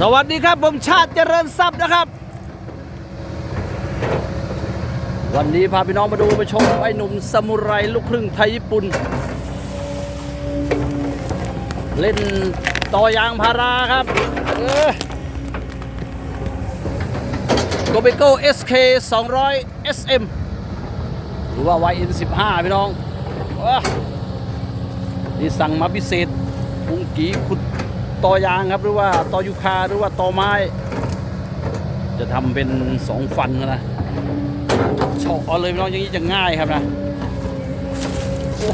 สวัสดีครับผมชาติเจริญทรัพย์นะครับ วันนี้พาพี่น้องมาดูไปชมไอ้หนุ่มซามูไรลูกครึ่งไทยญี่ปุ่น เล่นต่อยางพาราครับโกเบโก้ SK 200 SM หรือว่า YN 15 พี่น้องว้านี่สั่งมาพิเศษปุงกีขุด ตอยางครับหรือว่าตอยูคาหรือว่าตอไม้ จะทำเป็นสองฟันนะเฉาะเอาเลยพี่น้องอย่างนี้จะง่ายครับนะโอ้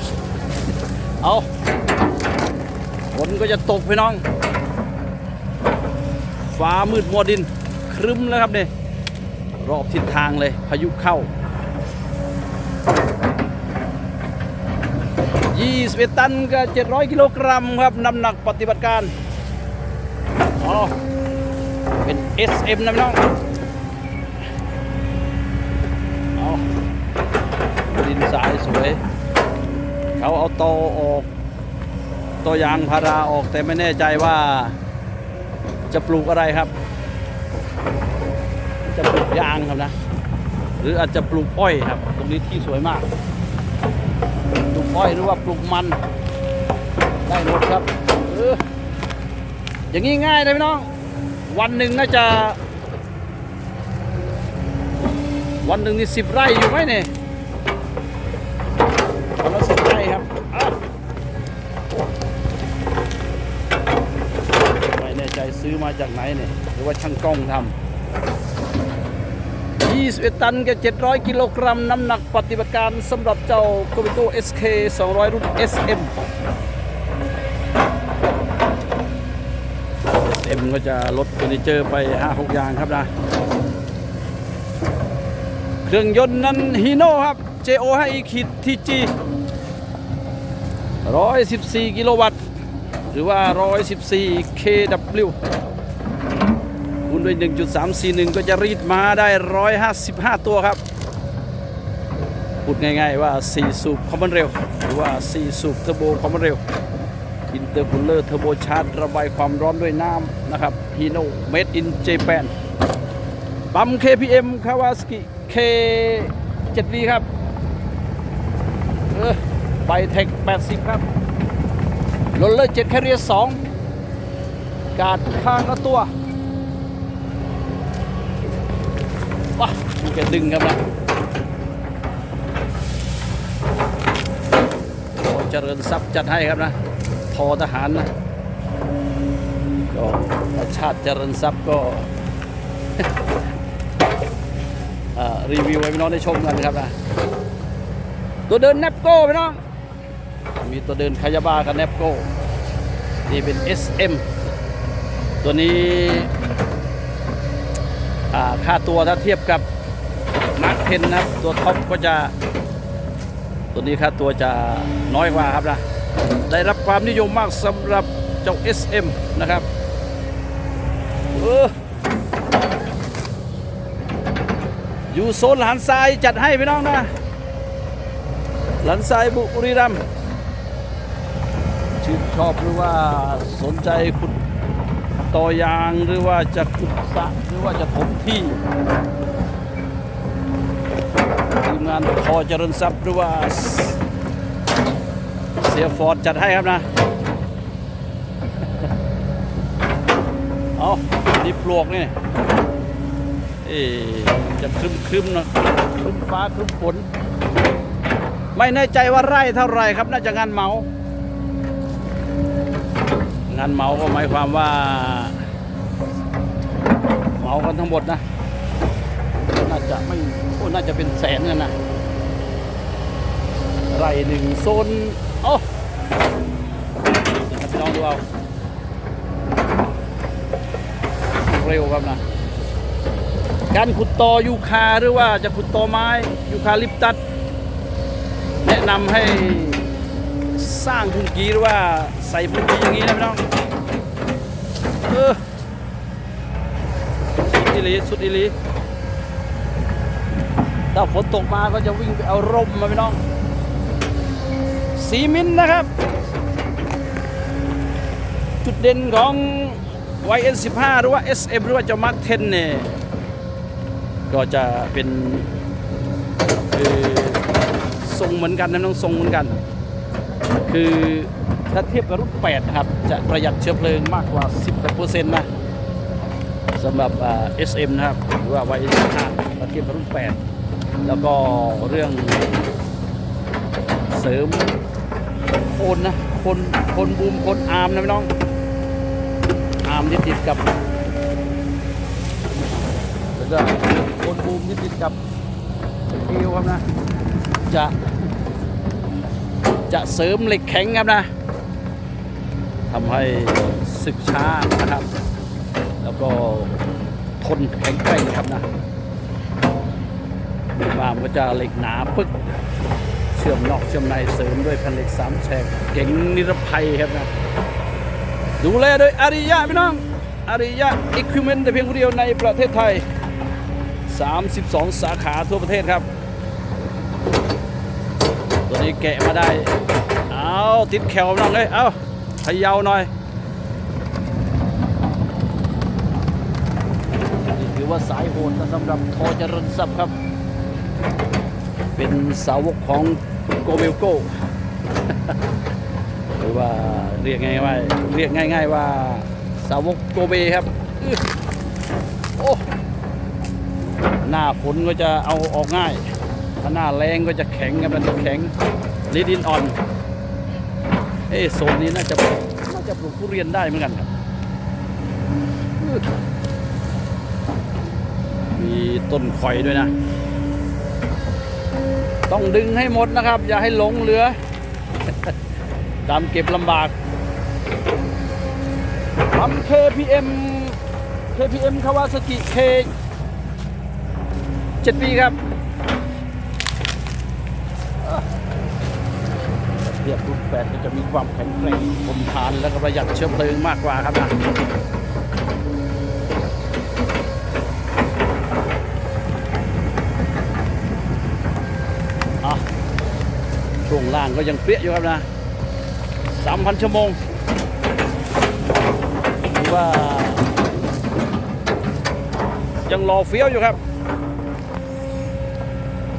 เอาฝนก็จะตกพี่น้อง ฟ้ามืดมัวดินครึ้มแล้วครับเนี่ยรอบทิศทางเลยพายุเข้า 21 ตันก็700 กิโลกรัมครับ น้ำหนักปฏิบัติการ อ๋อเป็น SM นะน้องเอาดินสายสวย เขาเอาโตออกตัวยางพาราออกแต่ไม่แน่ใจว่า จะปลูกอะไรครับ จะปลูกยางครับนะ หรืออาจจะปลูกอ้อยครับ ตรงนี้ที่สวยมาก ปลูกอ้อยหรือว่าปลูกมัน ได้หมดครับเออ อย่างนี้ง่ายเลยพี่น้อง วันหนึ่งน่าจะ วันหนึ่งนี่สิบไร่อยู่ไหมเนี่ยวันละสิบไร่ครับไม่แน่ใจซื้อมาจากไหนเนี่ยหรือว่าช่างกล้องทำ21 ตันกับ 700 กิโลกรัม น้ำหนักปฏิบัติการสำหรับเจ้าโกบิโก SK 200 รุ่น SM SM ก็จะลดเฟอร์นิเจอร์ไป 5-6 อย่างครับนะ เครื่องยนต์นั้นฮีโน่ครับ JO 5ขีด TG 114 กิโลวัตต์ หรือว่า 114 kW คูณด้วย 1.341 ก็จะรีดมาได้ 155 ตัวครับ พูดง่ายๆว่า 4 สูบคอมมอนเร็ว หรือว่า 4 สูบเทอร์โบคอมมอนเร็ว อินเตอร์คูลเลอร์เทอร์โบชาร์จระบายความร้อนด้วยน้ำนะครับฮีโน่เมดอินเจแปนปั๊ม KPM คาวาสกิ K 7 v ครับเออไบเทค80 ครับโรลเลอร์7แคเรีย2การ์ดข้างละตัวว้ามีแกดึงครับนะโอ้เจริญทรัพย์จัดให้ครับนะ ทอทหารนะก็ประชาติเจริญทรัพย์ก็รีวิวให้พี่น้องได้ชมกันนะครับนะตัวเดินแนปโก้พี่น้องมีตัวเดินคายาบากับแนปโก้นี่เป็น SM ตัวนี้ค่าตัวถ้าเทียบกับมาร์คเทนนะครับ ตัวท็อปก็จะ ตัวนี้ค่าตัวจะน้อยกว่าครับนะ ได้รับความนิยมมากสำหรับเจ้า SM นะครับอออยู่โซนหลานทรายจัดให้พี่น้องนะ หลานทรายบุรีรัมย์ชื่นชอบหรือว่าสนใจขุดต่อยางหรือว่าจะขุดสระหรือว่าจะถมที่ทีมงานพอเจริญทรัพย์หรือว่า เสียฟอร์ดจัดให้ครับนะ เอานี่ปลวกนี่เอจะครึมครึมนะครึมฟ้าครึมฝน ไม่แน่ใจว่าไร่เท่าไรครับ น่าจะงานเมา งานเมาก็หมายความว่า เมากันทั้งหมดนะ น่าจะไม่โอ้น่าจะเป็นแสนกันนะ ไร่หนึ่งโซนโอ้พี่น้องดูเอาเร็วครับนะการขุดตอยูคาหรือว่าจะขุดตอไม้ยูคาลิปตัสแนะนำให้สร้างพุงกีหรือว่าใส่พุงกีอย่างนี้นะพี่น้องเออสุดอีหลีสุดอีหลีถ้าฝนตกมาก็จะวิ่งไปเอาร่มมาพี่น้อง สีมินนะครับ จุดเด่นของ YN15 หรือว่า SM หรือว่าเจ้ามาร์ค10เนี่ยก็จะเป็นคือทรงเหมือนกันนะน้องทรงเหมือนกัน คือถ้าเทียบกับรุ่น8นะครับ จะประหยัดเชื้อเพลิงมากกว่า 10กว่าเปอร์เซ็นต์นะสำหรับอ่า SM นะครับ หรือว่า YN15 ถ้าเทียบกับรุ่น 8 แล้วก็เรื่องเสริม คนนะโคนโคนบูมโคนอาร์มนะพี่น้อง อาร์มที่ติดกับแล้วก็โคนบูมที่ติดกับเกลียวครับนะ จะจะเสริมเหล็กแข็งครับนะทำให้สึกช้านะครับ แล้วก็ทนแข็งแกร่งนะครับนะมีบามก็จะเหล็กหนาปึ๊ก เชื่อมนอกเชื่อมในเสริมด้วยแผ่นเหล็กสามแฉกเก่งนิรภัยครับนะดูแลโดยอาริยะพี่น้องอาริยะอิควิเมนแต่เพียงผู้เดียวในประเทศไทย 32 สาขาทั่วประเทศครับ ตัวนี้แกะมาได้ เอาติดแขวน้องเลยเอาพยาวหน่อยนี่ถือว่าสายโหดนะสำหรับทอเจริญทรัพย์ครับ เป็นสาวกของโกเมลโกหรือว่าเรียกง่ายว่าเรียกง่าย ๆ ว่าสาวกโกเบครับโอ้หน้าฝนก็จะเอาออกง่ายถ้าหน้าแรงก็จะแข็งครับมันจะแข็งลิดินอ่อน เอ้โซนนี้น่าจะน่าจะปลูกทุเรียนได้เหมือนกันครับมีต้นข่อยด้วยนะ ต้องดึงให้หมดนะครับ อย่าให้หลงเหลือตามเก็บลำบากทำ KPM KPM คาวาซากิ K 7ปีครับเทียบรุ่น8ก็จะมีความแข็งแกร่งทนทานและประหยัดเชื้อเพลิงมากกว่าครับนะช่วง ล่างก็ยังเปรี้ยอยู่ครับนะ3,000ชั่วโมงถือว่า ยังรอเฟี้ยวอยู่ครับ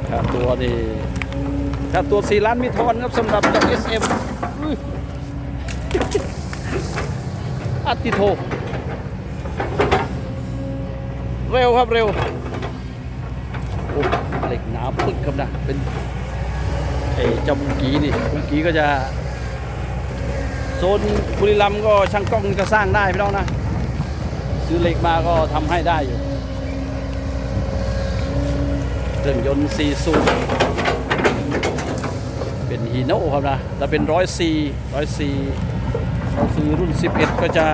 ค่าตัวนี่ค่าตัว4ล้านมีทอนครับสำหรับจ้า SM อัติโท เร็วครับเร็วโอ้เหล็กหนาปึกครับนะเป็น ไอ้เจ้าบุงกีนี่บุงกีก็จะโซนบุรีรัมย์ก็ช่างกล้องก็สร้างได้พี่น้องนะ ซื้อเหล็กมาก็ทำให้ได้อยู่เครื่องยนต์4สูเป็นฮีโน่ครับนะแต่เป็นร้อยซีร้อยซีร้อยซีรุ่น 11 ก็จะ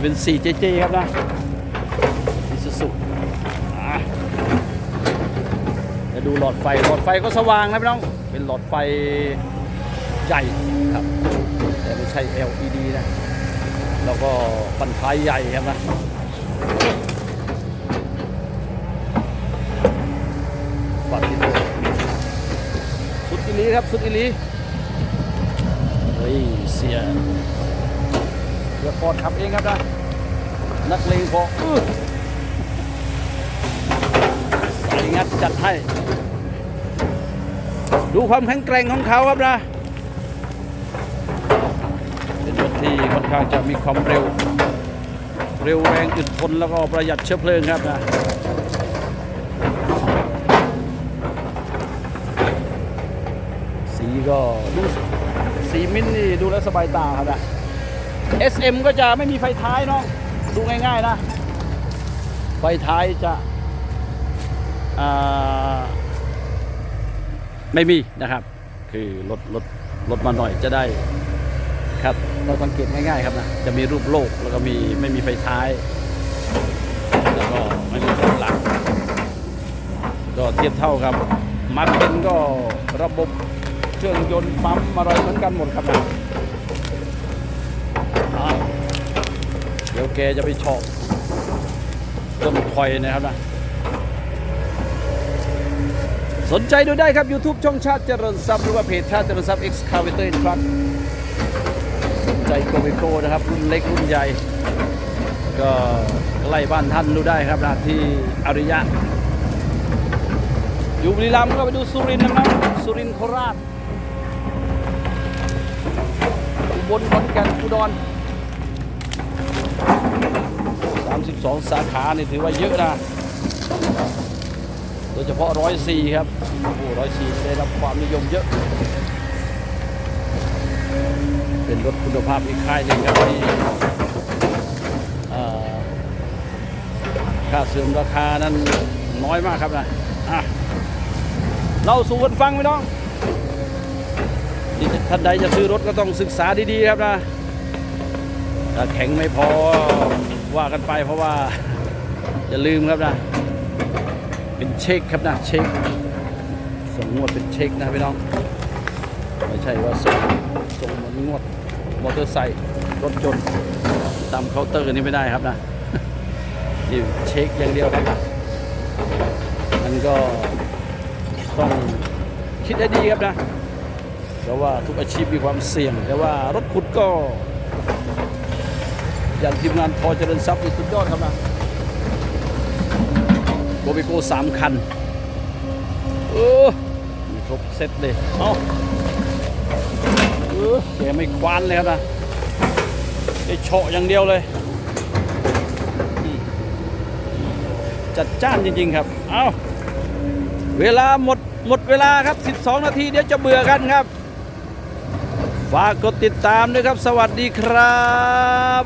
เป็น 4JJ ครับนะอิซูอะจะ ดูหลอดไฟ หลอดไฟก็สว่างนะพี่น้อง เป็นหลอดไฟใหญ่ครับ แต่ไม่ใช่ LED นะ แล้วก็ปันท้ายใหญ่ครับนะปัดที่ตัวสุดอิลีครับสุดอิลีเฮ้ยเสียเดี๋ยวปอดขับเองครับนะนักเลงพออ งัดจัดให้ ดูความแข็งแกร่งของเขาครับนะ เป็นรถที่ค่อนข้างจะมีความเร็ว เร็วแรงอึดทนแล้วก็ประหยัดเชื้อเพลิงครับนะสีก็ดูสีมิ้นนี่ดูแล้วสบายตาครับนะ SM ก็จะไม่มีไฟท้ายเนาะดูง่ายๆนะ ไฟท้ายจะ ไม่มีนะครับ คือลดลดลดมาหน่อยจะได้ครับ เราสังเกตง่ายๆครับนะจะมีรูปโลกแล้วก็มีไม่มีไฟท้าย แล้วก็ไม่มีไฟหลังก็เทียบเท่ากับมาร์เทนก็ระบบเครื่องยนต์ปั๊มอะไรเหมือนกันหมดครับนะอะเดี๋ยวแกจะไปเฉาะต้นคอยนะครับนะ นใจดูได้ครับ YouTube ช่องชาติเจริญทรัพย์หรือว่าเพจชาติเจริญทรัพย์ Excavator in Truck ใจโกเบโกนะครับ รุ่นเล็กรุ่นใหญ่ ก็ไล่บ้านท่านดูได้ครับนะที่อริยะ อยู่บุรีรัมย์ก็ไปดูสุรินทร์นะครับสุรินทร์โคราชอุบลขอนแก่นอุดร32 สาขานี่ถือว่าเยอะนะ โดยเฉพาะร้อยสี่ครับโอ้โหร้อยสี่ได้รับความนิยมเยอะ เป็นรถคุณภาพอีกค่ายหนึ่งครับที่ค่าเสื่อมราคานั้นน้อยมากครับนะะเราสู่กันฟังไหมน้องที่ท่านใดจะซื้อรถก็ต้องศึกษาดีๆครับนะถ้าแข็งไม่พอว่ากันไปเพราะว่าอย่าลืมครับนะ เป็นเช็คครับนะเช็คส่งงวดเป็นเช็คนะพี่น้องไม่ใช่ว่าส่งส่งมือนงวดมอเตอร์ไซค์รถยนต์ตามเคาน์เตอร์นี่ไม่ได้ครับนะนี่เช็คอย่างเดียวครับนะมันก็ต้องคิดให้ดีครับนะเพราะว่าทุกอาชีพมีความเสี่ยง แต่ว่ารถขุดก็ อย่างทีมงานพอเจริญทรัพย์นี่สุดยอดครับนะ โกบิโก้สามคันเออมีครบเซตเลยเอาเออแกไม่ควานเลยครับนะได้โฉะอย่างเดียวเลย จัดจ้านจริงๆครับ เอาเวลาหมดหมดเวลาครับ 12 นาทีเดี๋ยวจะเบื่อกันครับ ฝากกดติดตามด้วยครับ สวัสดีครับ